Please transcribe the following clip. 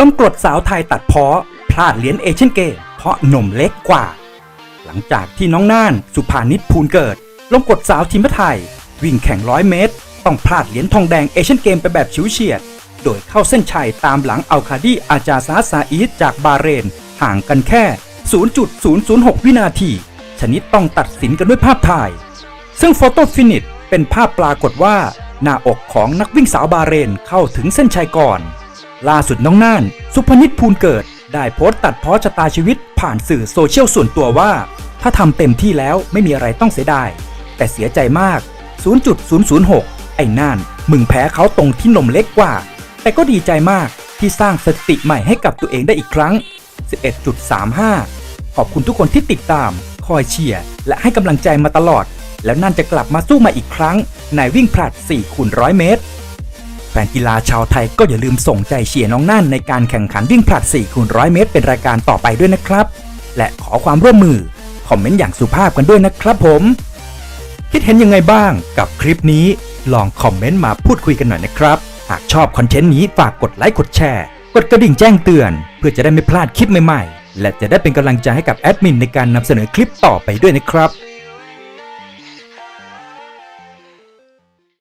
ลมกรดสาวไทยตัดเพาะพลาดเหรียญเอเชียนเกมเพราะหนมเล็กกว่า หลังจากที่น้องน่าน สุภานิชภูลเกิดลมกดสาวทีมไทย วิ่งแข่งร้อยเมตร ต้องพลาดเหรียญทองแดงเอเชียนเกมไปแบบฉิวเฉียด โดยเข้าเส้นชัยตามหลังอัลคาดีอาจาซาซาอีดจากบาเรน ห่างกันแค่ 0.006 วินาที ชนิดต้องตัดสินกันด้วยภาพถ่าย ซึ่งโฟโต้ฟินิชเป็นภาพปรากฏว่าหน้าอกของนักวิ่งสาวบาเรนเข้าถึงเส้นชัยก่อน ล่าสุดน้องน่าน สุพนิชภูลเกิด ได้โพสต์ตัดเพ้อชะตาชีวิตผ่านสื่อโซเชียลส่วนตัวว่า ถ้าทำเต็มที่แล้วไม่มีอะไรต้องเสียดาย แต่เสียใจมาก 0.006 ไอ้น่าน มึงแพ้เขาตรงที่นมเล็กกว่า แต่ก็ดีใจมากที่สร้างสถิติใหม่ให้กับตัวเองได้อีกครั้ง 11.35 ขอบคุณทุกคนที่ติดตาม คอยเชียร์และให้กำลังใจมาตลอด แล้วนั่นจะกลับมาสู้มาอีกครั้งในวิ่งผลัด4คูณร้อเมตร ฟนกีฬาชาวไทยก็อย่าลืมส่งใจเชียร์น้องนั่นในการแข่งขันวิ่งผลัด4คูณร้อยเมตร เป็นรายการต่อไปด้วยนะครับ และขอความร่วมมือ คอมเมนต์อย่างสุภาพกันด้วยนะครับผม คิดเห็นยังไงบ้างกับคลิปนี้ ลองคอมเมนต์มาพูดคุยกันหน่อยนะครับ หากชอบคอนเทนต์นี้ฝากกดไลค์กดแชร์ กดกระดิ่งแจ้งเตือน เพื่อจะได้ไม่พลาดคลิปใหม่ๆ และจะได้เป็นกำลังใจให้กับแอดมินในการนำเสนอคลิปต่อไปด้วยนะครับ